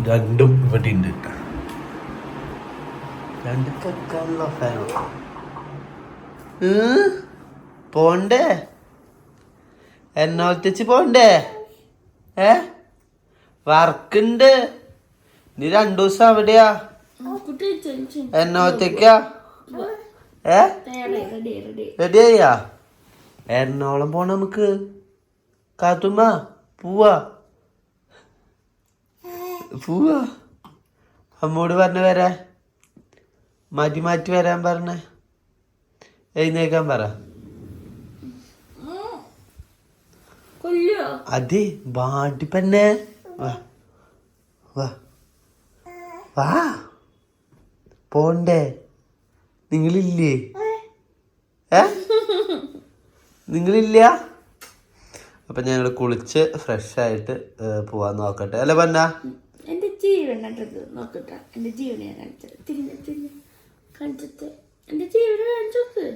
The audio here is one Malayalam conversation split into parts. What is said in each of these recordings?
രണ്ടും ഇവിടെ ഉണ്ട് രണ്ടൊക്കെ ഫാൻ പോണ്ടേ? എന്നോത്തിച്ച് പോണ്ടേ? ഏ? വർക്കുണ്ട്. നീ രണ്ടു ദിവസം അവിടെയാ? എന്നോത്തേക്കാ ഏ? റെഡി ആയ എറണാകുളം പോണ നമുക്ക്. കാത്തുമ്മ പോവാ. പോവാ. അമ്മോട് പറഞ്ഞ് വരാ. മാറ്റി മാറ്റി വരാൻ പറഞ്ഞ. എഴുന്നേക്കാൻ പറ. അതെ ബാട്ടി പെന്നെ വാ വാ. വാ. പോണ്ടേ. നിങ്ങളില്ലേ? ഏ? നിങ്ങളില്ല? അപ്പൊ ഞങ്ങൾ കുളിച്ച് ഫ്രഷ് ആയിട്ട് ഏ, പോവാൻ നോക്കട്ടെ. അല്ല എന്റെ ജീവൻ കണ്ടത് നോക്കട്ടെ. എന്റെ ജീവനെ ഞാൻ കാണിച്ചത് തിരിഞ്ഞ് തിരിഞ്ഞ്. കാണിച്ചത് എന്റെ ജീവനെ കാണിച്ചോക്ക്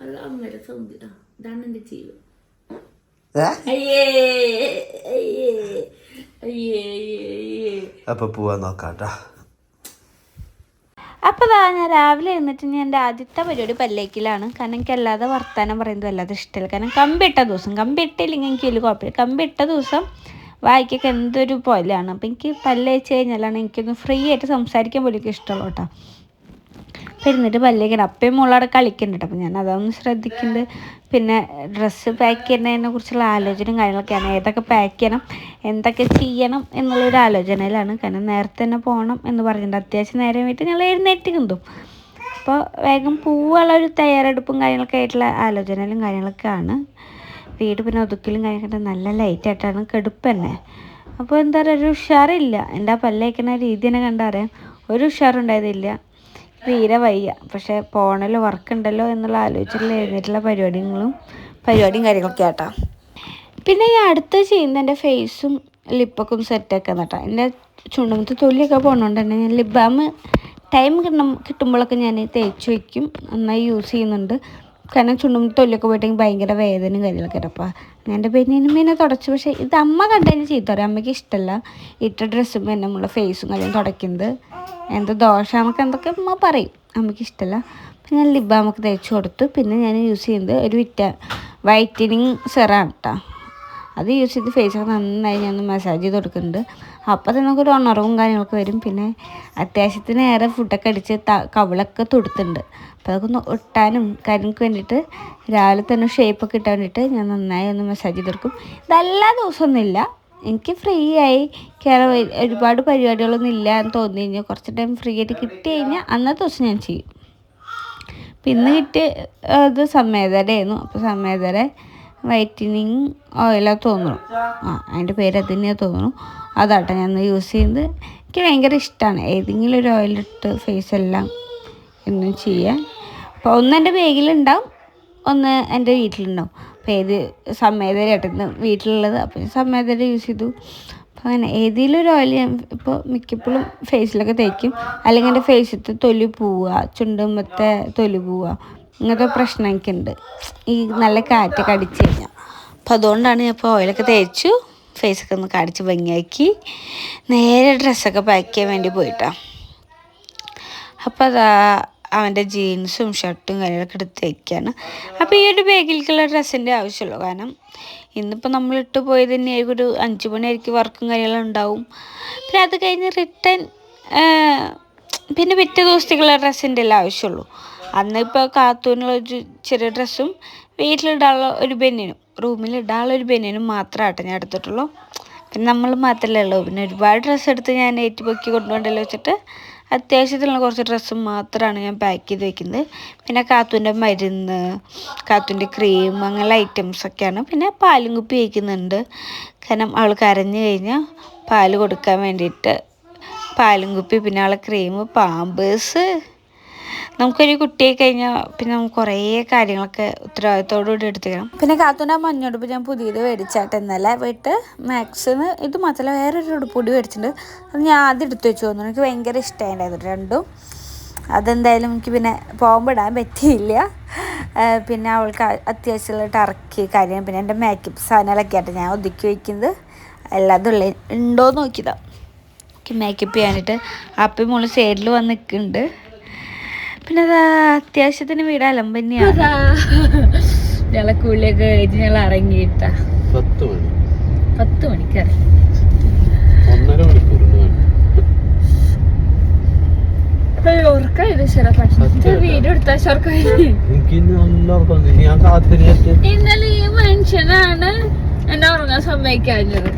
അത് അമ്മയുടെ സൗണ്ട്. ആ ഇതാണ് എന്റെ ജീവൻ. അപ്പൊ പോവാൻ നോക്കാട്ടാ. അപ്പോൾ ദാ ഞാൻ രാവിലെ എഴുന്നിട്ട് ഞാൻ എന്റെ ആദ്യത്തെ പരിപാടി പല്ലേക്കിലാണ്. കാരണം എനിക്ക് അല്ലാതെ വർത്താനം പറയുന്നത് അല്ലാതെ ഇഷ്ടമല്ല കാരണം കമ്പിട്ട ദിവസം കമ്പിട്ടില്ലെങ്കിൽ എനിക്ക് വലിയ കുഴപ്പമില്ല. കമ്പിട്ട ദിവസം വായിക്കൊക്കെ എന്തൊരു പോലെയാണ്. അപ്പം എനിക്ക് പല്ലേച്ച് കഴിഞ്ഞാലാണ് എനിക്കൊന്ന് ഫ്രീ ആയിട്ട് സംസാരിക്കാൻ പോലും എനിക്ക് ഇഷ്ടമുള്ളൂ കേട്ടോ അപ്പം ഇരുന്നിട്ട് പല്ലേക്കണം അപ്പയും മോളവിടെ കളിക്കുന്നുണ്ട് അപ്പം ഞാൻ അതൊന്ന് ശ്രദ്ധിക്കുന്നുണ്ട് പിന്നെ ഡ്രസ്സ് പാക്ക് ചെയ്യുന്നതിനെ കുറിച്ചുള്ള ആലോചനയും കാര്യങ്ങളൊക്കെയാണ്. ഏതൊക്കെ പാക്ക് ചെയ്യണം എന്തൊക്കെ ചെയ്യണം എന്നുള്ളൊരു ആലോചനയിലാണ്. കാരണം നേരത്തെ തന്നെ പോകണം എന്ന് പറഞ്ഞിട്ടുണ്ട് അത്യാവശ്യം നേരം വീട്ടിൽ ഞങ്ങൾ എഴുന്നേറ്റ് കിന്തും അപ്പോൾ വേഗം പോവാനുള്ള ഒരു തയ്യാറെടുപ്പും കാര്യങ്ങളൊക്കെ ആയിട്ടുള്ള ആലോചനയിലും കാര്യങ്ങളൊക്കെയാണ്. വീട് പിന്നെ ഒതുക്കലും കഴിക്കേണ്ട നല്ല ലൈറ്റായിട്ടാണ് കെടുപ്പ് തന്നെ. അപ്പോൾ എന്താ പറയുക ഒരു ഉഷാറില്ല. എന്റെ ആ പല്ലേക്കുന്ന രീതി തന്നെ കണ്ടറിയാം ഒരു ഉഷാറുണ്ടായതില്ല. തീരെ വയ്യ. പക്ഷേ പോണല്ലോ വർക്ക് ഉണ്ടല്ലോ എന്നുള്ള ആലോചനയിൽ എഴുന്നേറ്റുള്ള പരിപാടികളും പരിപാടിയും കാര്യങ്ങളൊക്കെ ആട്ടാ. പിന്നെ ഈ അടുത്ത് ചെയ്യുന്ന എന്റെ ഫേസും ലിപ്പൊക്കെ സെറ്റൊക്കെ കേട്ടോ. എന്റെ ചുണ്ടുമത്ത് തൊലിയൊക്കെ പോകണോണ്ട് തന്നെ ഞാൻ ലിപ് ബാം ടൈം കിട്ടും കിട്ടുമ്പോഴൊക്കെ ഞാൻ തേച്ച് വയ്ക്കും നന്നായി യൂസ് ചെയ്യുന്നുണ്ട്. കാരണം ചുണ്ടും തൊല്ലൊക്കെ പോയിട്ടെങ്കിൽ ഭയങ്കര വേദനയും കാര്യങ്ങളൊക്കെ അപ്പോൾ എന്റെ പെണ്ണിനും പിന്നെ തുടച്ചു. പക്ഷേ ഇത് അമ്മ കണ്ടതിന് ചെയ്തു പറയും. അമ്മയ്ക്ക് ഇഷ്ടമല്ല ഇട്ട ഡ്രസ്സും പിന്നെ നമ്മളെ ഫേസും കാര്യം തുടയ്ക്കുന്നത്. എന്തോ ദോഷമൊക്കെ എന്തൊക്കെ അമ്മ പറയും. അമ്മയ്ക്ക് ഇഷ്ടമല്ല പിന്നെ ഞാൻ ലിബ് അമ്മയ്ക്ക് തേച്ച് കൊടുത്തു. പിന്നെ ഞാൻ യൂസ് ചെയ്യുന്നത് ഒരു വിറ്റ വൈറ്റനിങ് സെറാണ് കേട്ടോ അത് യൂസ് ചെയ്ത് ഫേസൊക്കെ നന്നായി ഞാൻ മസാജ് ചെയ്ത് കൊടുക്കുന്നുണ്ട്. അപ്പോൾ തന്നെ നമുക്കൊരു ഉണർവും കാര്യങ്ങളൊക്കെ വരും. പിന്നെ അത്യാവശ്യത്തിന് ഏറെ ഫുഡൊക്കെ അടിച്ച് ത കവിളൊക്കെ തൊടുത്തുണ്ട് അപ്പോൾ അതൊക്കെ ഒട്ടാനും കാര്യങ്ങൾക്ക് വേണ്ടിയിട്ട് രാവിലെ തന്നെ ഷേപ്പൊക്കെ ഇട്ടാൻ വേണ്ടിയിട്ട് ഞാൻ നന്നായി ഒന്ന് മസാജ് ചെയ്ത് കൊടുക്കും ഇതെല്ലാ ദിവസമൊന്നുമില്ല എനിക്ക് ഫ്രീ ആയി. കയറി ഒരുപാട് പരിപാടികളൊന്നും ഇല്ല എന്ന് തോന്നി കഴിഞ്ഞാൽ കുറച്ച് ടൈം ഫ്രീ ആയിട്ട് കിട്ടി കഴിഞ്ഞാൽ അന്നത്തെ ദിവസം ഞാൻ ചെയ്യും. പിന്നെ കിട്ടിയ അത് സമേതരയായിരുന്നു അപ്പോൾ സമേതര വൈറ്റനിങ് ഓയിലാണ് തോന്നുന്നു. ആ അതിന്റെ പേര് അത് തന്നെയാണ് തോന്നുന്നു. അതാട്ടെ ഞാൻ യൂസ് ചെയ്യുന്നത്. എനിക്ക് ഭയങ്കര ഇഷ്ടമാണ് ഏതെങ്കിലും ഒരു ഓയിലിട്ട് ഫേസ് എല്ലാം എന്നും ചെയ്യാൻ. അപ്പോൾ ഒന്ന് എന്റെ ബാഗിലുണ്ടാവും ഒന്ന് എന്റെ വീട്ടിലുണ്ടാവും. അപ്പോൾ ഏത് സമേതരയായിട്ടായിരുന്നു വീട്ടിലുള്ളത്? അപ്പോൾ ഞാൻ സമേതര യൂസ് ചെയ്തു. അപ്പോൾ അങ്ങനെ ഏതെങ്കിലും ഒരു ഓയിൽ ഞാൻ ഇപ്പോൾ മിക്കപ്പോഴും ഫേസിലൊക്കെ തേക്കും. അല്ലെങ്കിൽ എന്റെ ഫേസിലത്തെ തൊലി പോവുക ചുണ്ടുമ്പത്തെ തൊലി പോവുക ഇങ്ങനത്തെ പ്രശ്നമൊക്കെ ഉണ്ട് ഈ നല്ല കാറ്റൊക്കെ അടിച്ച് കഴിഞ്ഞാൽ അപ്പോൾ അതുകൊണ്ടാണ് ഞാൻ ഇപ്പോൾ ഓയിലൊക്കെ തേച്ചു. ഫേസൊക്കെ ഒന്ന് കാണിച്ച് ഭംഗിയാക്കി. നേരെ ഡ്രസ്സൊക്കെ പാക്ക് ചെയ്യാൻ വേണ്ടി പോയിട്ടാണ് അപ്പോൾ അതാ അവന്റെ ജീൻസും ഷർട്ടും കാര്യങ്ങളൊക്കെ എടുത്ത് വയ്ക്കുകയാണ് അപ്പോൾ ഈ ഒരു ബാഗിലേക്കുള്ള ഡ്രസ്സിന്റെ ആവശ്യമുള്ളൂ. കാരണം ഇന്നിപ്പോൾ നമ്മൾ ഇട്ട് പോയത് തന്നെയായിരിക്കും ഒരു അഞ്ച് മണിയായിരിക്കും വർക്കും കാര്യങ്ങളും ഉണ്ടാവും. പിന്നെ അത് കഴിഞ്ഞ് റിട്ടേൺ പിന്നെ പിറ്റേ ദിവസത്തേക്കുള്ള ഡ്രസ്സിന്റെ എല്ലാം ആവശ്യമുള്ളൂ. അന്നിപ്പോൾ കാത്തൂനുള്ള ഒരു ചെറിയ ഡ്രസ്സും വീട്ടിലിടാനുള്ള ഒരു ബെന്നിനും റൂമിലിടാനുള്ള ഒരു ബെന്നിനും മാത്രമായിട്ട് ഞാൻ എടുത്തിട്ടുള്ളൂ. പിന്നെ നമ്മൾ മാത്രമല്ലേ ഉള്ളൂ. പിന്നെ ഒരുപാട് ഡ്രസ്സ് എടുത്ത് ഞാൻ ഏറ്റുപൊക്കി കൊണ്ടുപോകണ്ടല്ലോ വെച്ചിട്ട് അത്യാവശ്യത്തിലുള്ള കുറച്ച് ഡ്രസ്സ് മാത്രമാണ് ഞാൻ പാക്ക് ചെയ്ത് വെക്കുന്നത്. പിന്നെ കാത്തുവിന്റെ മരുന്ന് കാത്തുവിന്റെ ക്രീം അങ്ങനെയുള്ള ഐറ്റംസൊക്കെയാണ് പിന്നെ പാലും കുപ്പി വയ്ക്കുന്നുണ്ട് കാരണം അവൾ കരഞ്ഞു കഴിഞ്ഞാൽ പാൽ കൊടുക്കാൻ വേണ്ടിയിട്ട് പാലും കുപ്പി പിന്നെ അവളെ ക്രീം പാമ്പേഴ്സ് നമുക്കൊരു കുട്ടിയെ കഴിഞ്ഞാൽ പിന്നെ നമുക്ക് കുറേ കാര്യങ്ങളൊക്കെ ഉത്തരവാദിത്തോടു കൂടി എടുത്തുക്കണം. പിന്നെ കാത്തൂന്റെ മഞ്ഞുടുപ്പ് ഞാൻ പുതിയത് മേടിച്ചാട്ട് ഇന്നലെ പോയിട്ട് മാക്സിന്ന് ഇത് മാത്രമല്ല വേറൊരു ഉടുപ്പ് കൂടി മേടിച്ചിട്ടുണ്ട്. അത് ഞാൻ ആദ്യം എടുത്തു വെച്ചു തോന്നുന്നു. എനിക്ക് ഭയങ്കര ഇഷ്ടമായിട്ടുണ്ടായിരുന്നു രണ്ടും. അതെന്തായാലും എനിക്ക് പിന്നെ പോകുമ്പോൾ ഇടാൻ പറ്റിയില്ല. പിന്നെ അവൾക്ക് അത്യാവശ്യമുള്ള ടർക്കി കാര്യം പിന്നെ എന്റെ മേക്കപ്പ് സാധനങ്ങളൊക്കെ ആയിട്ട് ഞാൻ ഒതുക്കി വയ്ക്കുന്നത് അല്ലാതെ ഉള്ള ഉണ്ടോയെന്ന് നോക്കിയതാണ് മേക്കപ്പ് ചെയ്യാനായിട്ട് അപ്പം മോൾ സൈഡിൽ വന്ന് നിൽക്കുന്നുണ്ട് പിന്നെ അതാ അത്യാവശ്യത്തിന് വീട് അലമ്പ് തന്നെയാണ് ഞങ്ങളെ ഞങ്ങൾ ഇറങ്ങിയിട്ടാ. പത്ത് മണി. പത്ത് മണിക്ക് ഇറങ്ങി. ഒന്നര ഇന്നലെ ഈ മനുഷ്യനാണ് എന്നെ ഉറങ്ങാൻ സമ്മതിക്കാഞ്ഞത്.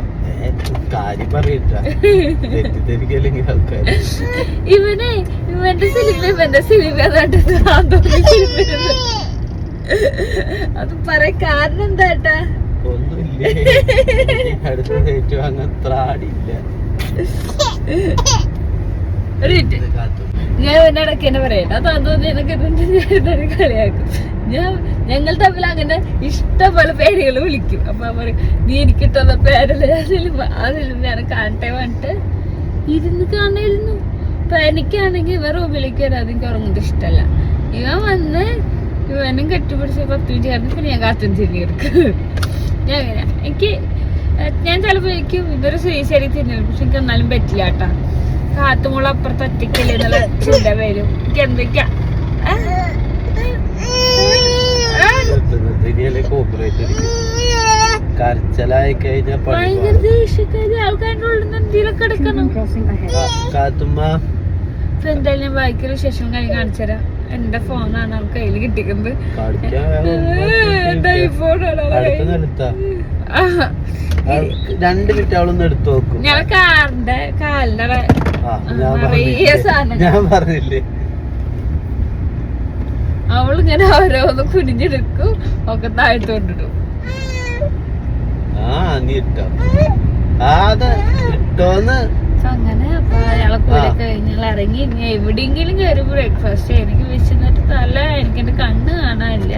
കാര്യം പറയട്ട തെറ്റിദ്ധരിക്കല്ലെങ്കിൽ ആൾക്കാർ ഇവനെ ഇവന്റെ സിനിമ ഇവന്റെ സിനിമ അത് പറയാൻ കാരണം എന്താട്ടാ ഒന്നുമില്ലേ? അടുത്ത ഡേറ്റ് വാങ്ങാൻ ത്രാടില്ല ഞാൻ തന്നെ പറയട്ടെ അത് അതൊന്നും എനിക്ക് ഇതൊന്നും കളിയാക്കും. ഞാൻ ഞങ്ങൾ തമ്മിൽ അങ്ങനെ ഇഷ്ടംപോലെ പേരുകൾ വിളിക്കും. അപ്പൊ അവർ നീ എനിക്ക് പേരല്ലേ? അതിലും അതിൽ ഞാൻ കാണട്ടെ പറഞ്ഞിട്ട് ഇരുന്ന് കാണുന്നു അപ്പൊ എനിക്കാണെങ്കിൽ ഇവ റൂമിലേക്ക് വരാതെ എനിക്ക് ഉറങ്ങുന്നത് ഇഷ്ടമല്ല ഇവൻ വന്ന് ഇവനും കെട്ടിപ്പിടിച്ച് പത്ത് മിനിറ്റ് ആയിരുന്നു പിന്നെ ഞാൻ കാത്തും തിരിഞ്ഞു കിടക്കും. ഞാൻ അങ്ങനെ എനിക്ക് ഞാൻ ചിലപ്പോൾ എനിക്ക് ഇവരെ ശരി തിരിഞ്ഞു പക്ഷെ എനിക്ക് എന്നാലും പറ്റില്ല കേട്ടാ. കാത്തുമോളപ്പുറത്ത് ഒറ്റയ്ക്കല്ലേ എന്നുള്ള ചിന്ത വരും. എനിക്ക് എന്തൊക്കെയാ? ഇനിയല്ലേ കോപ്പറേറ്റ് കരച്ചലായി കഴിഞ്ഞാൽ കാത്തുമ്മ. എന്തായാലും ഞാൻ കാണിച്ചുതരാം എന്റെ ഫോണാണ് കയ്യിൽ കിട്ടിക്കുന്നത്. രണ്ട് മിനിറ്റ് അവളൊന്ന് എടുത്തു നോക്കും. ഞാൻ കാറിന്റെ കാലിന്റെ ആ, ഞാൻ പറഞ്ഞില്ലേ? അവളിങ്ങനെ ഓരോന്ന് കുനിഞ്ഞെടുക്കും ഒക്കെ താഴ്ത്തു കൊണ്ടിടും. ആ നീ ഇട്ടോ. ഇട്ടോന്ന്. അങ്ങനെ അപ്പൊ അയാളെ കൂടെ കഴിഞ്ഞാൽ ഇറങ്ങി ഇനി എവിടെയെങ്കിലും കയറി ബ്രേക്ക്ഫാസ്റ്റ്. എനിക്ക് വിശന്നിട്ട് തല എനിക്ക് എന്റെ കണ്ണ് കാണാനില്ല.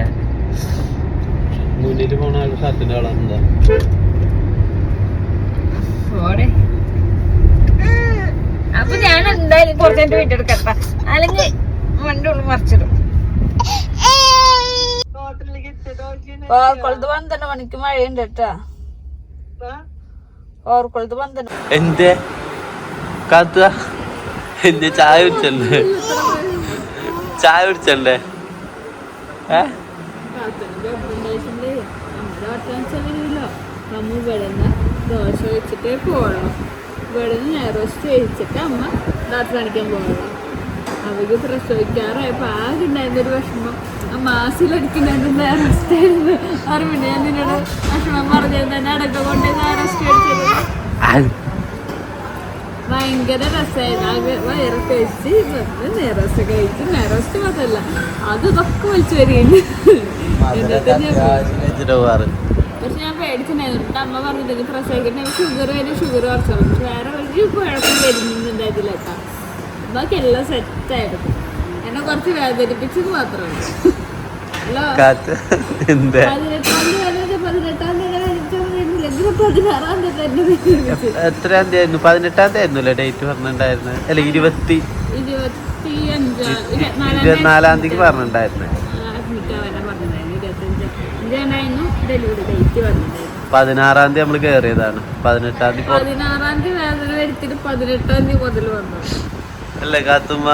മുന്നിൽ പോണ ഷർട്ടിന്റെ കളറെന്താ? ഓടെ അപ്പൊ ഞാൻ എന്തായാലും കുറച്ചു വീട്ടെടുക്കട്ട അല്ലെങ്കിൽ വണ്ടി ഉള്ളിൽ മറിച്ചിടും. ഓർക്കൊളത്ത് പന്ത്രണ്ട് മണിക്ക് മഴയുണ്ട് കേട്ടാ. ഓർക്കൊളത്ത് പന്ത്രണ്ട് എന്തേ? കാത്ത എന്റെ ചായ കുടിച്ചല്ലേ ചായ കുടിച്ചല്ലേ ഏ? അമ്മ ഇവിടുന്ന് ദോശ വെച്ചിട്ടേ പോകണം ഇവിടുന്ന് നെറോസ്റ്റ് കഴിച്ചിട്ട് അമ്മ ഡോക്ടർ കാണിക്കാൻ പോകണം അവർക്ക് പ്രസവിക്കാറായപ്പോ ആകെ ഉണ്ടായിരുന്നൊരു വിഷമം. ആ അറസ്റ്റ് നെറോസ്റ്റ് ആയിരുന്നു ഓർമ്മ ഞാൻ നിന്നോട് വിഷമം? പറഞ്ഞത് തന്നെ അടക്കം കൊണ്ട് അറസ്റ്റ് അടിച്ചത് ഭയങ്കര രസമായിരുന്നു വയറ് കഴിച്ച് നെറോസ്റ്റ് കഴിച്ച് നെറോസ്റ്റ് മാത്രല്ല അത് ഇതൊക്കെ വലിച്ചു പോവാറ് പക്ഷെ ഞാൻ പേടിച്ചിട്ടുണ്ടായിരുന്നു അമ്മ പറഞ്ഞിട്ട് പ്രസവിക്കുന്ന ഷുഗർ വരും ഷുഗർ കുറച്ചു പക്ഷെ വേറെ ഒരു കുഴപ്പം വരുന്നുണ്ടായിരുന്നില്ല കേട്ടോ ബാക്കി എല്ലാം സെറ്റായിരുന്നു എന്നെ കുറച്ച് വേദനിപ്പിച്ചത് മാത്രമാണ് ഹലോ? കാത്ത് എന്തേ. എത്രാം തീയതി ആയിരുന്നു? പതിനെട്ടാം തീയതി ആയിരുന്നല്ലേ ഡേറ്റ് പറഞ്ഞിട്ടുണ്ടായിരുന്നത് അല്ല ഇരുപത്തി ഇരുപത്തിനാലാം തീയതി പറഞ്ഞിട്ടുണ്ടായിരുന്നു. പതിനാറാം തീയതി നമ്മൾ കയറിയതാണ് പതിനെട്ടാം തീയതി പതിനാറാം തീയതി വേദന എടുത്തിട്ട് പതിനെട്ടാം തീയതി മുതൽ വന്നു. അല്ലേ കാത്തുമ്മ?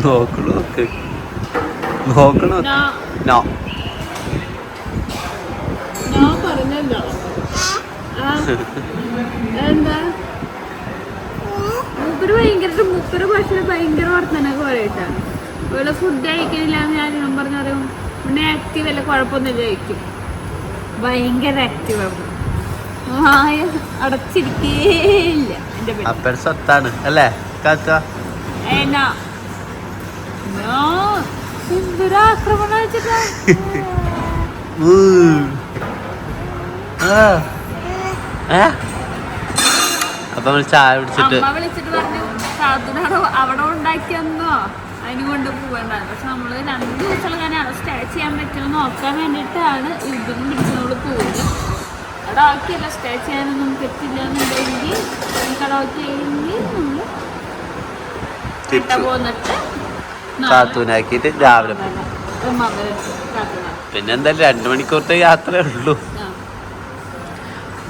നോക്കണു നോക്ക് നോക്കണു നോ മൂപ്പര് ഭയങ്കര മൂപ്പര് ഭാഷയിൽ ഭയങ്കര വർത്തനൊക്കെ പറയട്ടാ. ഇവിടെ ഫുഡ് കഴിക്കണില്ല എന്ന് ഞാൻ ഞാൻ പറഞ്ഞ പറയും പിന്നെ ആക്റ്റീവ് അല്ല കുഴപ്പമൊന്നുമില്ല കഴിക്കും ഭയങ്കര ആക്റ്റീവ് ആണ്. മായ അടച്ചിരിക്കേയില്ല സ്വത്താണ് അല്ലേ? കാക്ക? എന്നാ എന്തൊരാക്രമണം? അപ്പൊ നമ്മൾ ചായ പിടിച്ചിട്ട് വിളിച്ചിട്ട് പറഞ്ഞു സാധുനാണ് അവിടെ ഉണ്ടാക്കിയെന്നോ അതിന് കൊണ്ട് പക്ഷെ നമ്മൾ രണ്ട് ദിവസം ഞാൻ അവിടെ സ്റ്റേ ചെയ്യാൻ പറ്റുമോ നോക്കാൻ വേണ്ടിയിട്ടാണ് ഇതൊന്നും പിടിച്ച് നമ്മൾ പോകുന്നത് അവിടെ ഓക്കെയല്ല സ്റ്റേ ചെയ്യാനൊന്നും പറ്റില്ല എന്നുണ്ടെങ്കിൽ നമുക്ക് അവിടെ ഓക്കെ ആയെങ്കിൽ നമ്മൾ കാത്തൂനാക്കിയിട്ട് രാവിലെ പോകും പിന്നെ എന്തായാലും രണ്ടു മണിക്കൂറത്തെ യാത്രയേ ഉള്ളൂ.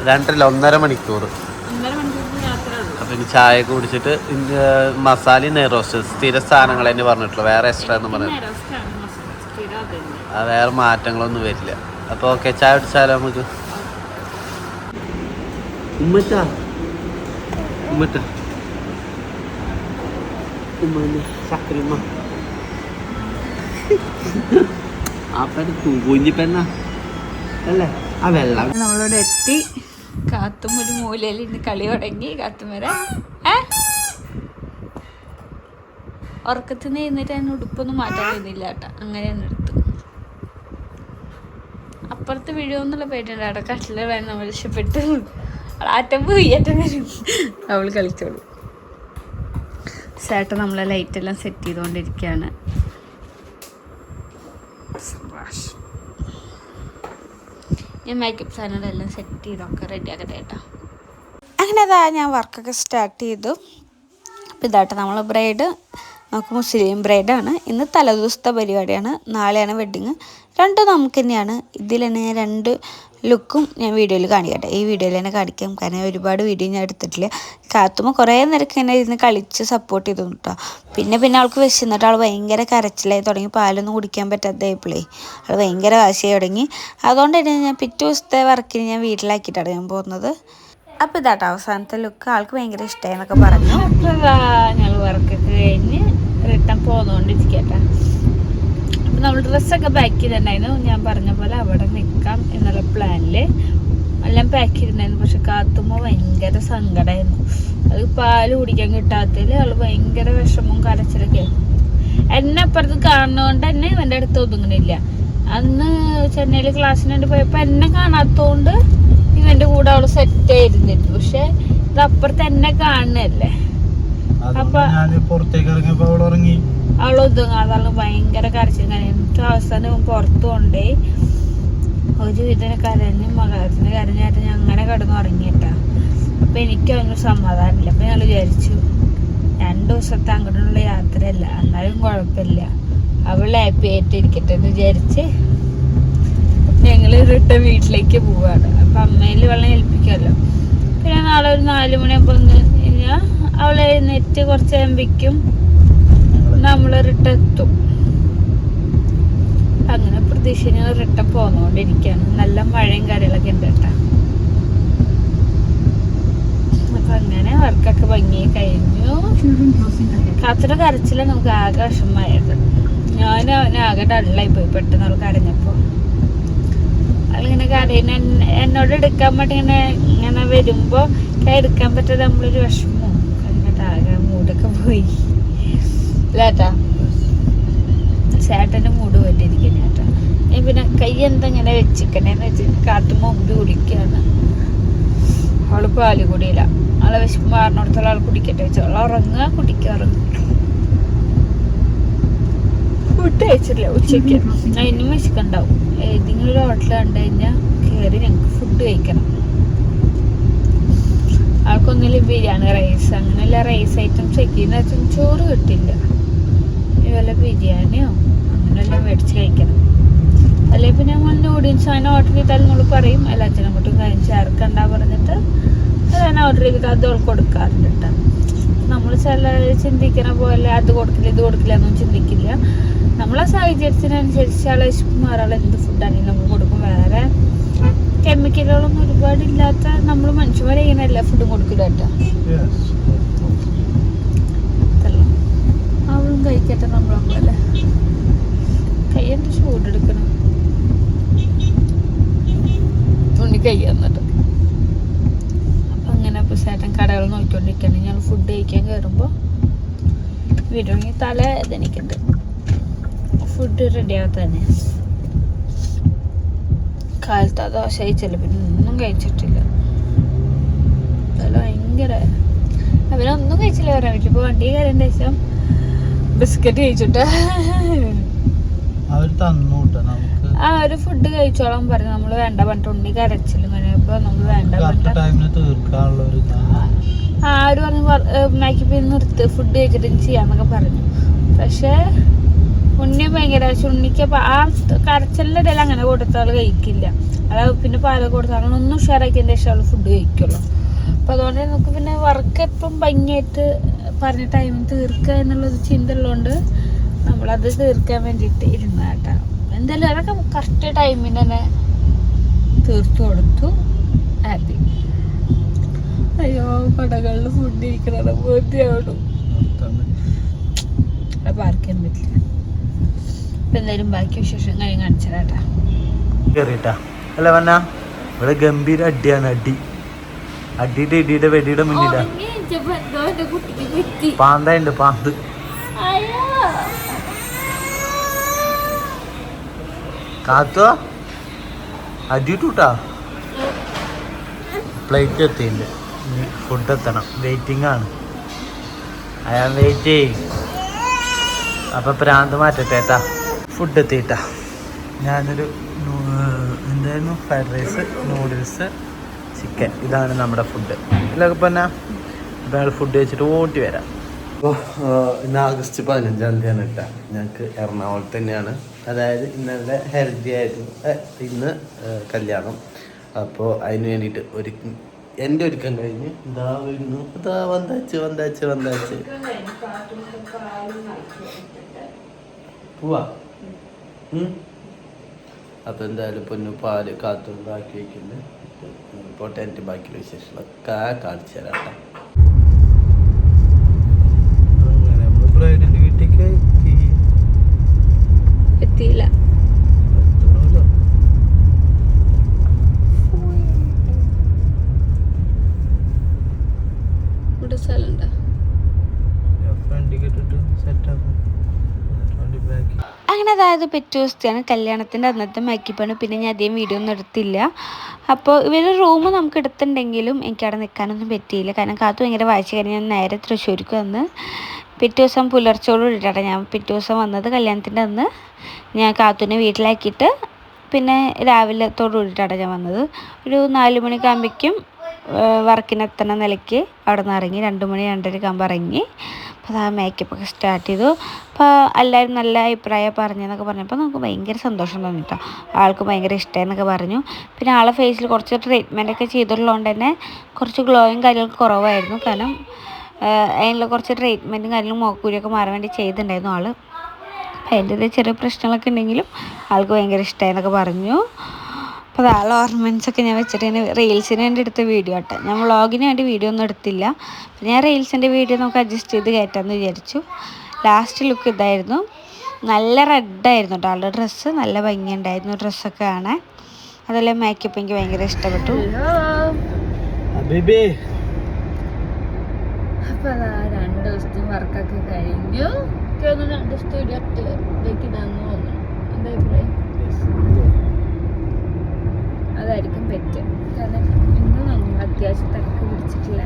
രണ്ടല്ല ഒന്നര മണിക്കൂർ. അപ്പം ഇനി ചായ കുടിച്ചിട്ട് മസാല നെയ്റോസ്റ്റ് സ്ഥിര സാധനങ്ങൾ തന്നെ പറഞ്ഞിട്ടുള്ളൂ. വേറെ എക്സ്ട്രാ എന്ന് പറഞ്ഞു ആ വേറെ മാറ്റങ്ങളൊന്നും വരില്ല. അപ്പോൾ ഓക്കെ ചായ കുടിച്ചാലോ നമുക്ക്? ഉമ്മച്ചാ? ഉമ്മച്ച? ഉമ്മ ചക്കരമ്മ അല്ലേ? ആ വെള്ളം. നമ്മളിവിടെ എത്തി. കാത്തും ഒരു മൂലയിൽ ഇന്ന് കളി തുടങ്ങി. കാത്തും വരെ. ഉറക്കത്തിൽ നിന്ന് എഴുന്നേറ്റ് അതിന് ഉടുപ്പൊന്നും മാറ്റാൻ കഴിയുന്നില്ല കേട്ടാ. അങ്ങനെയാണ് എടുത്തു. അപ്പുറത്ത് വീഴുമെന്നുള്ള പേടിയുണ്ട്. അവിടെ കട്ടില വേണം നമ്മൾ രക്ഷപ്പെട്ട് ആറ്റം പോയി ഏറ്റം വരും. അവൾ കളിച്ചോളൂ. ചേട്ടൻ നമ്മളെ ലൈറ്റെല്ലാം സെറ്റ് ചെയ്തുകൊണ്ടിരിക്കുകയാണ്. ഞാൻ മേക്കപ്പ് സാധനങ്ങളെല്ലാം സെറ്റ് ചെയ്തൊക്കെ റെഡി ആക്കട്ടെ കേട്ടോ. അങ്ങനെ അതാ ഞാൻ വർക്കൊക്കെ സ്റ്റാർട്ട് ചെയ്തു. അപ്പോൾ ഇതാട്ടെ നമ്മൾ ബ്രൈഡ് നമുക്ക് മുസ്ലിം ബ്രൈഡാണ് ഇന്ന് തലേദിവസത്തെ പരിപാടിയാണ്. നാളെയാണ് വെഡ്ഡിങ് രണ്ടും നമുക്ക് തന്നെയാണ്. ഇതിൽ തന്നെ രണ്ട് ലുക്കും ഞാൻ വീഡിയോയിൽ കാണിക്കട്ടെ. ഈ വീഡിയോയിൽ തന്നെ കാണിക്കാം. കാരണം ഒരുപാട് വീഡിയോ ഞാൻ എടുത്തിട്ടില്ല. കാത്തുമ്പോൾ കുറേ നേരമൊക്കെ ഇങ്ങനെ ഇരുന്ന് കളിച്ച് സപ്പോർട്ട് ചെയ്തു കേട്ടോ പിന്നെ പിന്നെ ആൾക്ക് വിശന്നിട്ട് അവൾ ഭയങ്കര കരച്ചിലായി തുടങ്ങി. പാലൊന്നും കുടിക്കാൻ പറ്റാത്തതായപ്പോഴേ അവൾ ഭയങ്കര വാശിയായി തുടങ്ങി. അതുകൊണ്ട് തന്നെ ഞാൻ പിറ്റേ ദിവസത്തെ വർക്കിന് ഞാൻ വീട്ടിലാക്കിയിട്ടാണ് ഞാൻ പോകുന്നത്. അപ്പം ഇതാട്ടോ അവസാനത്തെ ലുക്ക് ആൾക്ക് ഭയങ്കര ഇഷ്ടമായി എന്നൊക്കെ പറഞ്ഞു. ഞങ്ങൾ വർക്കൊക്കെ കഴിഞ്ഞ് റിട്ടേൺ പോകുന്നോണ്ടിരിക്കട്ടെ നമ്മൾ ഡ്രസ്സൊക്കെ പാക്ക് ചെയ്തിട്ടുണ്ടായിരുന്നു. ഞാൻ പറഞ്ഞ പോലെ അവിടെ നിൽക്കാം എന്നുള്ള പ്ലാനിൽ എല്ലാം പാക്ക് ചെയ്തിട്ടുണ്ടായിരുന്നു. പക്ഷെ കാത്തുമ്പോൾ ഭയങ്കര സങ്കടമായിരുന്നു അത് പാൽ കുടിക്കാൻ കിട്ടാത്തതിൽ അവൾ ഭയങ്കര വിഷമവും കരച്ചിലൊക്കെ എന്നെ അപ്പുറത്ത് കാണുന്നതുകൊണ്ട് തന്നെ എന്റെ അടുത്ത് ഒതുങ്ങണില്ല. അന്ന് ചെന്നൈയിൽ ക്ലാസ്സിന് വേണ്ടി പോയപ്പോൾ എന്നെ കാണാത്തതുകൊണ്ട് ഇവന്റെ കൂടെ അവൾ സെറ്റ് ആയിരുന്നില്ല പക്ഷെ ഇത് അപ്പുറത്ത് എന്നെ കാണുന്നതല്ലേ? അപ്പൊ ഞാൻ പുറത്തേക്ക് ഇറങ്ങിയപ്പോ അവൾ ഉറങ്ങി. അവൾ ഒതുങ്ങാതെ അവൾ ഭയങ്കര കരച്ചിൽ എന്നിട്ട് അവസാനം പുറത്തു കൊണ്ടേ ഒരു വിധന കരഞ്ഞ് മകത്തിന് കരഞ്ഞായിട്ട് ഞാൻ അങ്ങനെ കിടന്ന് ഉറങ്ങിയിട്ടാ. അപ്പൊ എനിക്ക് അതിന് സമാധാനമില്ല. അപ്പൊ ഞങ്ങൾ വിചാരിച്ചു രണ്ടു ദിവസത്തെ അങ്ങോട്ടുള്ള യാത്രയല്ല. എന്നാലും കുഴപ്പമില്ല. അവൾ ഹാപ്പി ആയിട്ട് ഇരിക്കട്ടെ എന്ന് വിചാരിച്ച് ഞങ്ങൾ റിട്ടേൺ വീട്ടിലേക്ക് പോവാണ്. അപ്പൊ അമ്മയിൽ വെള്ളം ഏൽപ്പിക്കാമല്ലോ പിന്നെ നാളെ ഒരു നാല് മണിയാകുമ്പോൾ കഴിഞ്ഞാൽ അവൾ എഴുന്നേറ്റ് കുറച്ച് കഴിയുമ്പോഴേക്കും നമ്മൾ റിട്ടേൺ എത്തും അങ്ങനെ പ്രതീക്ഷ ഞങ്ങൾ റിട്ടേൺ പോന്നുകൊണ്ടിരിക്കുകയാണ് നല്ല മഴയും കാര്യങ്ങളൊക്കെ ഉണ്ട് കേട്ടോ. അപ്പൊ അങ്ങനെ വർക്കൊക്കെ ഭംഗി കഴിഞ്ഞു. കാത്തിയുടെ കരച്ചില്ല നമുക്ക് ആകെ വിഷമമായത്. ഞാൻ ആകെ ഡള്ളായി പോയി പെട്ടെന്ന് അവൾ കരഞ്ഞപ്പോ. അവളിങ്ങനെ കരയുന്ന എന്നോട് എടുക്കാൻ വേണ്ടി ഇങ്ങനെ ഇങ്ങനെ വരുമ്പോ എടുക്കാൻ പറ്റാതെ നമ്മളൊരു വിഷമവും. കഴിഞ്ഞിട്ട് ആകെ മൂടൊക്കെ പോയി. ഇല്ലാട്ടാ ചേട്ടന്റെ മൂട് പറ്റിയിരിക്കണേ ചേട്ടാ. ഞാൻ പിന്നെ കൈ എന്താ ഇങ്ങനെ വെച്ചിക്കണേന്ന് വെച്ച് കാട്ടുമ്പോൾ മുമ്പ് കുടിക്കുകയാണ് അവൾ പാൽ കുടിയില്ല. ആളെ വിശക്കുമ്പോൾ മാറിനോടത്തോളം ആൾ കുടിക്കട്ടെ വെച്ചു. അവൾ ഉറങ്ങുക കുടിക്കുക ഉറങ്ങുക ഫുഡ് കഴിച്ചിട്ടില്ല ഉച്ചയ്ക്ക്. അതിനും വിശക്കുണ്ടാവും ഏതെങ്കിലും ഒരു കഴിഞ്ഞാൽ കയറി ഞങ്ങൾക്ക് ഫുഡ് കഴിക്കണം. ആൾക്കൊന്നുമില്ല ബിരിയാണി റൈസ് അങ്ങനെയുള്ള റൈസ് ഐറ്റംസ് ഒക്കെയെന്ന് വെച്ചാൽ ചോറ് കിട്ടില്ല. ഇതുപോലെ ബിരിയാണിയോ അങ്ങനെയെല്ലാം മേടിച്ച് കഴിക്കണം. അല്ലെങ്കിൽ പിന്നെ നമ്മൾ നൂഡിൽസ് അങ്ങനെ ഓർഡർ ചെയ്താൽ നമ്മൾ പറയും അല്ല അച്ഛനും അച്ഛനങ്ങോട്ടും കഴിഞ്ഞ് ചേർക്കണ്ട പറഞ്ഞിട്ട്? അതന്നെ ഓർഡർ ചെയ്തിട്ട് അത് കൊടുക്കാറുണ്ട് കേട്ടോ. നമ്മൾ ചില ചിന്തിക്കണ പോലെ അത് കൊടുക്കില്ല ഇത് കൊടുക്കില്ല എന്നൊന്നും ചിന്തിക്കില്ല. നമ്മളെ സാഹചര്യത്തിനനുസരിച്ച് ആളെ മാറാളെ എന്ത് ഫുഡാണെങ്കിലും നമ്മൾ കൊടുക്കും. വേറെ കെമിക്കലുകളൊന്നും ഒരുപാട് ഇല്ലാത്ത നമ്മൾ മനുഷ്യന്മാരെ ഇങ്ങനെയല്ല ഫുഡും കൊടുക്കില്ല കേട്ടോ. അവളും കഴിക്കട്ടെ നമ്മളെ കൈ എന്ത് ചൂടെടുക്കണം? തുണി കൈ എന്നിട്ട് അപ്പൊ അങ്ങനെ അപ്പൊ ചേട്ടൻ കടകൾ നോക്കിക്കൊണ്ടിരിക്കുകയാണ് ഞാൻ ഫുഡ് കഴിക്കാൻ കയറുമ്പോൾ വീട്ടിൽ തല വേദനിക്കുന്നുണ്ട് ഫുഡ് റെഡി ആവാത്ത തന്നെ കാലത്ത് ദോശ കഴിച്ചില്ല പിന്നെ ഒന്നും കഴിച്ചിട്ടില്ല. ഭയങ്കര അവരൊന്നും കഴിച്ചില്ല പറയാൻ പറ്റില്ല. ഇപ്പൊ വണ്ടി കാര്യം ശേഷം ബിസ്ക്കറ്റ് കഴിച്ചിട്ട് ആ ഒരു ഫുഡ് കഴിച്ചോളാം പറഞ്ഞു. നമ്മൾ വേണ്ട പറഞ്ഞിട്ട് ഉണ്ണി കരച്ചില്ല ഇങ്ങനെ അപ്പൊ നമ്മൾ വേണ്ട ഒരു ആര് പറഞ്ഞു മാക്കി പോയി നിർത്ത്. ഫുഡ് കഴിച്ചിട്ട് ചെയ്യാന്നൊക്കെ പറഞ്ഞു. പക്ഷെ ഉണ്ണി ഭയങ്കര പക്ഷെ ഉണ്ണിക്ക് ആ കരച്ചലിന്റെ ഇടയിൽ അങ്ങനെ കൊടുത്താൽ കഴിക്കില്ല. അതായത് പിന്നെ പാൽ കൊടുത്താൽ അങ്ങനെ ഒന്നും ഉഷാറാക്കിയതിന്റെ ശേഷം അവൾ ഫുഡ് കഴിക്കുള്ളൂ. അപ്പോൾ അതുകൊണ്ട് നമുക്ക് പിന്നെ വർക്ക് എപ്പം ഭംഗിയായിട്ട് പറഞ്ഞ ടൈമിൽ തീർക്കുക എന്നുള്ളൊരു ചിന്ത ഉള്ളതുകൊണ്ട് നമ്മളത് തീർക്കാൻ വേണ്ടിയിട്ട് ഇരുന്ന കേട്ടോ. എന്തായാലും അതൊക്കെ കറക്റ്റ് ടൈമിന് തന്നെ തീർത്തു കൊടുത്തു. ഹാപ്പി അയ്യോ കടകളിൽ ഫുഡ് ഇരിക്കുന്നത് ബോധ്യമാണ് പാർക്ക് ചെയ്യാൻ പറ്റില്ല. എന്തായാലും ബാക്കി വിശേഷം കാണിച്ചു കേട്ടോ അല്ല വന്ന. ഇവിടെ ഗംഭീര അടിയാണ് അടി. അടിയുടെ ഇടിയുടെ വെടിയുടെ മുന്നിലാ. പാന്തയുണ്ട് പാന്ത്. കാത്തോ? അടിയിട്ടുട്ടാ. പ്ലേറ്റ് എത്തിയില്ല ഫുഡ് എത്തണം. വെയിറ്റിംഗ് ആണ്. അയാൾ വെയിറ്റ് ചെയ്യും അപ്പൊ പ്രാന്ത് മാറ്റട്ടെ ഏട്ടാ ഫുഡ് എത്തിയിട്ട. ഞാനൊരു എന്തായിരുന്നു? ഫ്രൈഡ് റൈസ് നൂഡിൽസ് ചിക്കൻ ഇതാണ് നമ്മുടെ ഫുഡ് ഇതിലൊക്കെ പറഞ്ഞാൽ ഇപ്പം ഫുഡ് കഴിച്ചിട്ട് ഓട്ടി വരാം. അപ്പോൾ ഇന്ന് ആഗസ്റ്റ് പതിനഞ്ചാം തീയതിയാണ് കേട്ടോ. ഞങ്ങൾക്ക് എറണാകുളത്ത് തന്നെയാണ്. അതായത് ഇന്നലെ ഹെൽത്തി ആയിരുന്നു ഇന്ന് കല്യാണം. അപ്പോൾ അതിന് വേണ്ടിയിട്ട് ഒരു എന്റെ ഒരുക്കം കഴിഞ്ഞ് ഇതാ വരുന്നു. ഇതാ വന്നാച്ച് വന്നാച്ച് വന്നാച്ച്. പോവാ. അപ്പോൾ എന്തായാലും പൊന്നു പാൽ കാത്തുണ്ടാക്കി വെക്കുന്നുണ്ട് ഇപ്പൊ ടെന്റ് ബാക്കിയുള്ള വിശേഷങ്ങളൊക്കെ കാണിച്ചു തരാം കേട്ടോ അങ്ങനെ നമ്മൾ ബ്രൈഡിന്റെ വീട്ടിലേക്ക് എത്തിയില്ല എത്തണമല്ലോ ഇവിടെ സ്ഥലമുണ്ടോ ഫ്രണ്ടിൽ ഇട്ടിട്ട് സെറ്റാക്കും വണ്ടി ബാക്കി അങ്ങനെ അതായത് പിറ്റേ ദിവസത്തെയാണ് കല്യാണത്തിന്റെ അന്നത്തെ മേക്കപ്പാണ് പിന്നെ ഞാൻ അധികം വീഡിയോ ഒന്നും എടുത്തില്ല. അപ്പോൾ ഇവരുടെ റൂം നമുക്ക് എടുത്തിട്ടുണ്ടെങ്കിലും എനിക്ക് അവിടെ നിൽക്കാനൊന്നും പറ്റിയില്ല. കാരണം കാത്തു ഭയങ്കര വായിച്ച് കഴിഞ്ഞാൽ ഞാൻ നേരെ തൃശ്ശൂർക്ക് വന്ന് പിറ്റേ ദിവസം പുലർച്ചോട് കൂടിയിട്ടാണ് ഞാൻ പിറ്റേ ദിവസം വന്നത് കല്യാണത്തിന്റെ അന്ന്. ഞാൻ കാത്തുവിനെ വീട്ടിലാക്കിയിട്ട് പിന്നെ രാവിലത്തോട് കൂടിയിട്ടാണ് ഞാൻ വന്നത്. ഒരു നാല് മണിയൊക്കെ ആകുമ്പോഴേക്കും വർക്കിനെത്തണ നിലയ്ക്ക് അവിടെ നിന്ന് ഇറങ്ങി രണ്ട് മണി രണ്ടരക്ക് ആകുമ്പോൾ ഇറങ്ങി. അപ്പോൾ ആ മേക്കപ്പ് ഒക്കെ സ്റ്റാർട്ട് ചെയ്തു. അപ്പോൾ എല്ലാവരും നല്ല അഭിപ്രായം പറഞ്ഞെന്നൊക്കെ പറഞ്ഞപ്പോൾ നമുക്ക് ഭയങ്കര സന്തോഷം തോന്നിട്ടോ. ആൾക്ക് ഭയങ്കര ഇഷ്ടമെന്നൊക്കെ പറഞ്ഞു. പിന്നെ ആളെ ഫേസിൽ കുറച്ച് ട്രീറ്റ്മെന്റ് ഒക്കെ ചെയ്തിട്ടുള്ളതുകൊണ്ട് തന്നെ കുറച്ച് ഗ്ലോയും കാര്യങ്ങളൊക്കെ കുറവായിരുന്നു. കാരണം അതിനുള്ള കുറച്ച് ട്രീറ്റ്മെന്റും കാര്യങ്ങളും മോക്കൂരിയൊക്കെ മാറാൻ വേണ്ടി ചെയ്തിട്ടുണ്ടായിരുന്നു ആൾ അപ്പോൾ അതിന്റെ ചെറിയ പ്രശ്നങ്ങളൊക്കെ ഉണ്ടെങ്കിലും ആൾക്ക് ഭയങ്കര ഇഷ്ടമായെന്നൊക്കെ പറഞ്ഞു. അപ്പോൾ ആൾ ഓർണമെന്റ്സ് ഒക്കെ ഞാൻ വെച്ചിട്ട് ഞാൻ റീൽസിന് വേണ്ടി എടുത്ത വീഡിയോ ആട്ടെ. ഞാൻ വ്ളോഗിന് വേണ്ടി വീഡിയോ ഒന്നും എടുത്തില്ല. അപ്പോൾ ഞാൻ റീൽസിന്റെ വീഡിയോ നമുക്ക് അഡ്ജസ്റ്റ് ചെയ്ത് കയറ്റാമെന്ന് വിചാരിച്ചു. ലാസ്റ്റ് ലുക്ക് ഇതായിരുന്നു. നല്ല റെഡായിരുന്നു കേട്ടോ ആളുടെ ഡ്രസ്സ് നല്ല ഭംഗിയുണ്ടായിരുന്നു ഡ്രസ്സൊക്കെ കാണാൻ. അതെല്ലാം മേക്കപ്പ് എനിക്ക് ഭയങ്കര ഇഷ്ടപ്പെട്ടു. അപ്പോൾ രണ്ട് ദിവസത്തെ വർക്കൊക്കെ കഴിഞ്ഞു. രണ്ട് ദിവസത്തെ ഒരു ഒറ്റ ഇതൊക്കെ ഇടാന്ന് തോന്നുന്നു എന്താ അഭിപ്രായം അതായിരിക്കും പറ്റുക കാരണം ഇന്നും നമ്മൾ അത്യാവശ്യം തിരക്ക് പിടിച്ചിട്ടില്ല.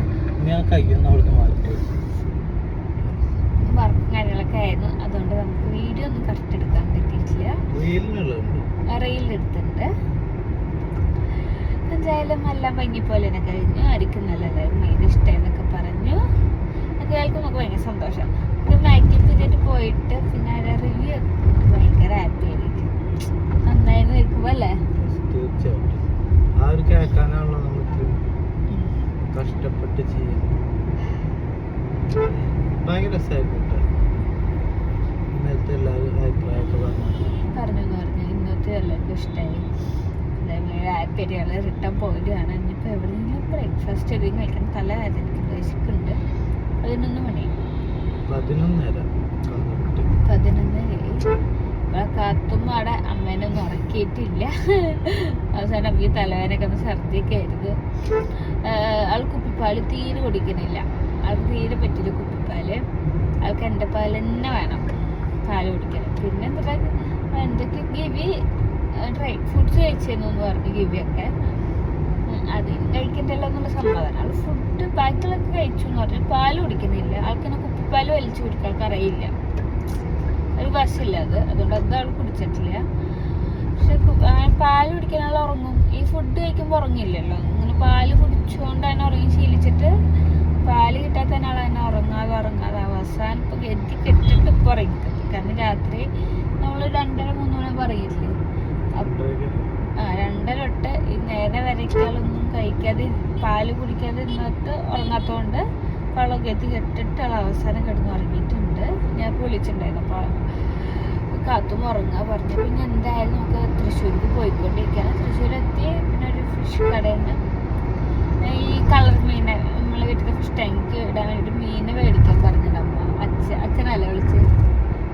വർക്കും കാര്യങ്ങളൊക്കെ ആയിരുന്നു. അതുകൊണ്ട് നമുക്ക് വീഡിയോ ഒന്നും കറക്റ്റ് എടുക്കാൻ പറ്റിയിട്ടില്ല. റെയിലെടുത്തിട്ടുണ്ട് എന്തായാലും എല്ലാം ഭംഗി പോലെ തന്നെ കഴിഞ്ഞു. ആയിരിക്കും നല്ലതായിരുന്നു ഭയങ്കര ഇഷ്ടമെന്നൊക്കെ പറഞ്ഞു. അതൊക്കെ നമുക്ക് ഭയങ്കര സന്തോഷം. മാറ്റി പിന്നീട് പോയിട്ട് പിന്നെ അവരെ റിവ്യൂ ഭയങ്കര ഹാപ്പി ആയിരിക്കും നന്നായിരുന്നു നിൽക്കുമ്പോൾ അല്ലേ തീർച്ചയായിട്ടും. ആ ഒരു കേൾക്കാനാണല്ലോ നമുക്ക് കഷ്ടപ്പെട്ട് ചെയ്യുന്നത്. ഭയങ്കര രസമായിരുന്നു ഇന്നത്തെ എല്ലാവരും അഭിപ്രായമൊക്കെ പറഞ്ഞു. പറഞ്ഞു ഇന്നത്തെ എല്ലാവർക്കും ഇഷ്ടമായി റിട്ടേൺ പോരുകയാണ് ഇനിയിപ്പോൾ എവിടെയെങ്കിലും ബ്രേക്ക്ഫാസ്റ്റ് എവിടെയും കഴിക്കണം. തല വേദനയ്ക്ക് വിശക്കുണ്ട് പതിനൊന്ന് മണി. പതിനൊന്നര. കണ്ടിട്ട് കാത്തും അവിടെ അമ്മേനെ ഒന്നും ഉറക്കിയിട്ടില്ല. അവസാനം ഈ തലവേനൊക്കെ ഒന്ന് ഛർദിയൊക്കെ ആയിരുന്നു ആൾ കുപ്പിപ്പാൽ തീരെ കുടിക്കണില്ല ആൾക്ക് തീരെ പറ്റില്ല കുപ്പിപ്പാൽ. ആൾക്ക് എന്റെ പാൽ തന്നെ വേണം പാൽ കുടിക്കണം പിന്നെ എന്താ എന്തൊക്കെ ഗിവി ഡ്രൈ ഫ്രൂട്ട്സ് കഴിച്ചിരുന്നു എന്ന് പറഞ്ഞു ഗിവിയൊക്കെ. അതിന് കഴിക്കണ്ടല്ലോ എന്നുള്ള സമാധാനം. ആൾ ഫുഡ് ബാക്കിയുള്ളതൊക്കെ കഴിച്ചു എന്ന് പറഞ്ഞു പാൽ കുടിക്കുന്നില്ല. ആൾക്കിനെ കുപ്പിപ്പാൽ വലിച്ചു കൊടുക്കാൻ ആൾക്ക് അറിയില്ല ഒരു വശമില്ല അത്. അതുകൊണ്ട് അത് ആൾ കുടിച്ചിട്ടില്ല. പക്ഷെ പാൽ കുടിക്കാനുള്ള ഉറങ്ങും. ഈ ഫുഡ് കഴിക്കുമ്പോൾ ഉറങ്ങില്ലല്ലോ അങ്ങനെ പാൽ കുടിച്ചുകൊണ്ട് തന്നെ ഉറങ്ങി ശീലിച്ചിട്ട് പാൽ കിട്ടാത്ത തന്നെ ആൾ തന്നെ ഉറങ്ങാതെ ഉറങ്ങാതെ അവസാനം ഇപ്പം ഗതി കെട്ടിട്ട് ഇപ്പം ഉറങ്ങിക്കിട്ടും കാരണം രാത്രി നമ്മൾ രണ്ടര മൂന്ന് മണി പറയില്ലേ? ആ രണ്ടര തൊട്ട് ഈ നേരെ വരയ്ക്കാളൊന്നും കഴിക്കാതെ പാൽ കുടിക്കാതെ ഇന്നത്ത് ഉറങ്ങാത്തതുകൊണ്ട് വെള്ളമൊക്കെ ഗതി കെട്ടിട്ട് അവൾ അവസാനം കിടന്ന് ഉറങ്ങിയിട്ടുണ്ട്. ഞാൻ വിളിച്ചിട്ടുണ്ടായിരുന്നു. അപ്പോൾ കാത്തും ഉറങ്ങാൻ പറഞ്ഞു പിന്നെ എന്തായാലും നമുക്ക് തൃശ്ശൂർക്ക് പോയിക്കൊണ്ടിരിക്കുകയാണ് തൃശ്ശൂർ എത്തി പിന്നെ ഒരു ഫിഷ് കട നിന്ന് ഈ കളർ മീൻ നമ്മൾ വീട്ടിൽ ഫിഷ് ടാങ്ക് ഇടാൻ വേണ്ടിയിട്ട് മീനെ മേടിക്കാൻ പറഞ്ഞിട്ടുണ്ടാവും അച്ഛൻ അച്ഛനല്ല വിളിച്ച്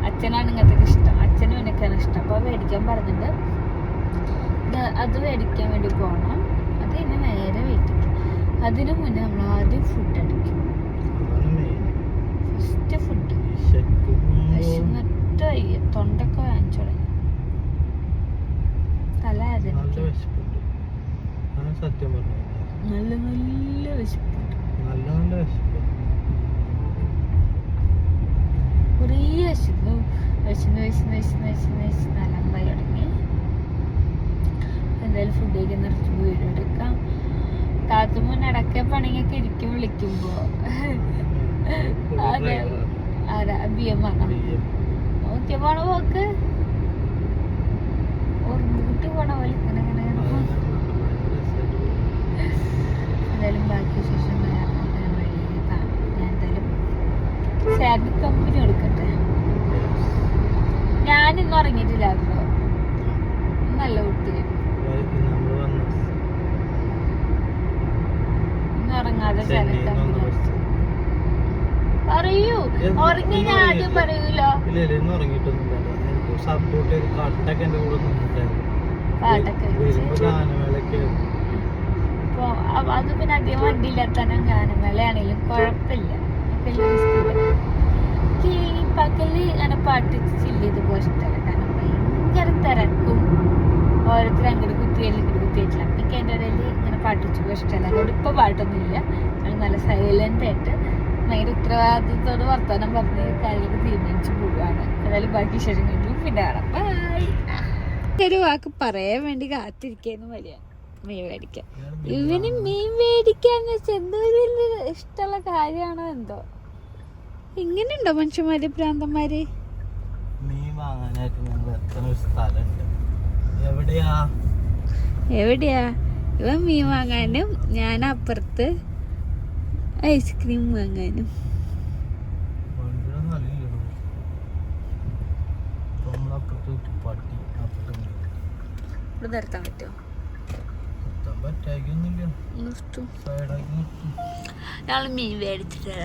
അച്ഛനാണ് ഇങ്ങനത്തെ ഇഷ്ടം. അച്ഛനും എനിക്കാണ് ഇഷ്ടം. അപ്പോൾ മേടിക്കാൻ പറഞ്ഞിട്ട് അത് മേടിക്കാൻ വേണ്ടി പോകണം അത് ഇനി നേരെ വീട്ടിൽ അതിന് മുന്നേ നമ്മൾ ആദ്യം ഫുഡ് അടിക്കും. ഫസ്റ്റ് ഫുഡ് വിശന്നിട്ട് വയ്യ തൊണ്ടൊക്കെ വാങ്ങിച്ചു തുടങ്ങി തല സത്യം നല്ല നല്ല വിശപ്പുണ്ട് നല്ല നല്ല വിശപ്പ് കുറേ വിശന്നു വിശന്ന് വിശന്ന് വിശന്ന് വിശന്ന് വിശന്ന് അലമ്പായി തുടങ്ങി എന്തായാലും ഫുഡ് കഴിക്കാൻ നിർത്തി വീഡിയോ എടുക്കാം താത്തുമ്മ നടക്കെ പണിയൊക്കെ ഇരിക്കും വിളിക്കുമ്പോ അതെ അതെ ബി എം ആണോ നോക്കിയ പോണ പോക്ക്? ഉറുമ്പുകുട്ടി പോണ പോലെ ഇങ്ങനെ ഇങ്ങനെ എന്തായാലും ബാക്കി വിശേഷം ഞാൻ എന്തായാലും കമ്പനി കൊടുക്കട്ടെ ഞാനിന്ന് ഉറങ്ങിയിട്ടില്ല കേട്ടോ. നല്ല കുട്ടി നമ്മൾ വന്ന ഇന്ന് ഉറങ്ങാതെ സാറിന് ചെന്നൈയിൽ കമ്പനി വന്ന കൊടുത്തു ബസ് പറയൂ എന്ത്? ഉറങ്ങി ഞാൻ ആദ്യം പറയൂലോ? ഇല്ല ഇല്ല ഇന്ന് ഉറങ്ങിയിട്ടൊന്നുമില്ല. എനിക്ക് സപ്പോർട്ട് ചെയ്ത് കട്ടൊക്കെ എന്റെ കൂടെ നിന്നിട്ടായിരുന്നു പാട്ടൊക്കെ വെച്ച് വരുമ്പോ ഗാനമേളൊക്കെ ആയിരുന്നു. ഇപ്പൊ അ- അത് പിന്നെ അധികം വണ്ടിയിലെത്താനും ഗാനമേളയാണെങ്കിലും കുഴപ്പമില്ല. വലിയ risk ഇല്ല. എനിക്ക് ഈ പകൽ ഇങ്ങനെ പാട്ട് ചില്ല് ചെയ്ത് പോകാൻ ഇഷ്ടമല്ല. കാരണം ഭയങ്കര തിരക്കും. ഓരോരുത്തർ അങ്ങോട്ട് കുത്തി ഇങ്ങോട്ട് കുത്തി വെച്ചില്ല എനിക്ക് ഇടയിൽ ഇങ്ങനെ പാട്ട് ഇഷ്ടമല്ല. അതുകൊണ്ട് ഇപ്പൊ പാട്ടൊന്നുമില്ല. നല്ല സൈലന്റ് ആയിട്ട് ഭയങ്കര ഉത്തരവാദിത്തത്തോട് വർത്തമാനം പറഞ്ഞ് കാര്യങ്ങൾ തീരുമാനിച്ചു പോവുകയാണ്. ഏതായാലും ബാക്കി ശരി കഴിഞ്ഞു പിന്നെ കാണാം. ബൈ ഒരു വാക്ക് പറയാൻ വേണ്ടി കാത്തിരിക്കുന്നു വലിയ മീൻ മേടിക്കാൻ. ഇവന് മീൻ മേടിക്കാൻ വലിയ ഇഷ്ടമുള്ള കാര്യമാണോ എന്തോ? ഇങ്ങനെയുണ്ടോ മനുഷ്യന്മാര് ഭ്രാന്തന്മാര്? മീൻ വാങ്ങാനായിട്ട് ഞങ്ങൾ എത്തുന്ന സ്ഥലമുണ്ട്. എവിടെയാ? എവിടെയാ? ഇവൻ മീൻ വാങ്ങാനും ഞാൻ അപ്പുറത്ത് ഐസ്ക്രീം വാങ്ങാനും. ഇവിടെ നിർത്താൻ പറ്റുമോ ഞങ്ങൾ മീൻ മേടിച്ചിട്ട്